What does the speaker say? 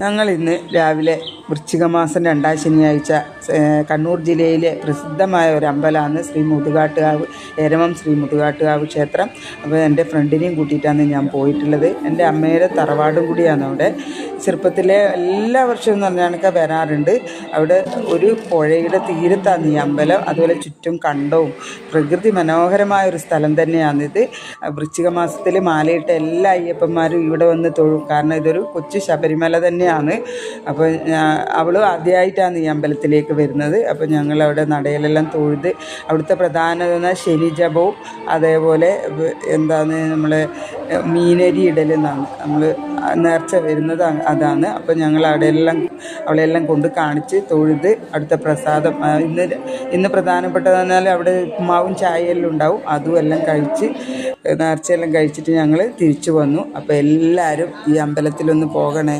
ഞങ്ങൾ ഇന്ന് രാവിലെ വൃശ്ചിക മാസം രണ്ടാം ശനിയാഴ്ച കണ്ണൂർ ജില്ലയിലെ പ്രസിദ്ധമായ ഒരു അമ്പലമാണ് ശ്രീ മുതുകാട്ടുകാവ് എരമം ശ്രീ മുതുകാട്ടുകാവ് ക്ഷേത്രം. അപ്പോൾ എന്റെ ഫ്രണ്ടിനെയും കൂട്ടിയിട്ടാണ് ഞാൻ പോയിട്ടുള്ളത്. എന്റെ അമ്മയുടെ തറവാടും കൂടിയാണ് അവിടെ. ചെറുപ്പത്തിലെ എല്ലാ വർഷവും എന്ന് പറഞ്ഞാൽ വരാറുണ്ട്. അവിടെ ഒരു പുഴയുടെ തീരത്താണ് ഈ അമ്പലം. അതുപോലെ ചുറ്റും കണ്ടവും പ്രകൃതി മനോഹരമായ ഒരു സ്ഥലം തന്നെയാണിത്. വൃശ്ചിക മാസത്തിൽ മാലയിട്ട എല്ലാ അയ്യപ്പന്മാരും ഇവിടെ വന്ന് തൊഴും. കാരണം ഇതൊരു കൊച്ചു ശബരിമല തന്നെയാണ്. അപ്പോൾ അവൾ ആദ്യമായിട്ടാണ് ഈ അമ്പലത്തിലേക്ക് വരുന്നത്. അപ്പോൾ ഞങ്ങൾ അവിടെ നടയിലെല്ലാം തൊഴുത് അവിടുത്തെ പ്രധാന ശനി ജപവും അതേപോലെ എന്താണ് നമ്മൾ മീനരി ഇടലെന്നാണ് നമ്മൾ നേർച്ച വരുന്നത് അതാണ്. അപ്പോൾ ഞങ്ങൾ അവിടെയെല്ലാം അവളെല്ലാം കൊണ്ട് കാണിച്ച് തൊഴുത് അടുത്ത പ്രസാദം ഇന്ന് ഇന്ന് പ്രധാനപ്പെട്ടതെന്നാൽ അവിടെ ഉപ്പുമാവും ചായയെല്ലാം ഉണ്ടാവും. അതും എല്ലാം കഴിച്ച് നേർച്ചയെല്ലാം കഴിച്ചിട്ട് ഞങ്ങൾ തിരിച്ചു വന്നു. അപ്പോൾ എല്ലാവരും ഈ അമ്പലത്തിലൊന്ന് പോകണേ.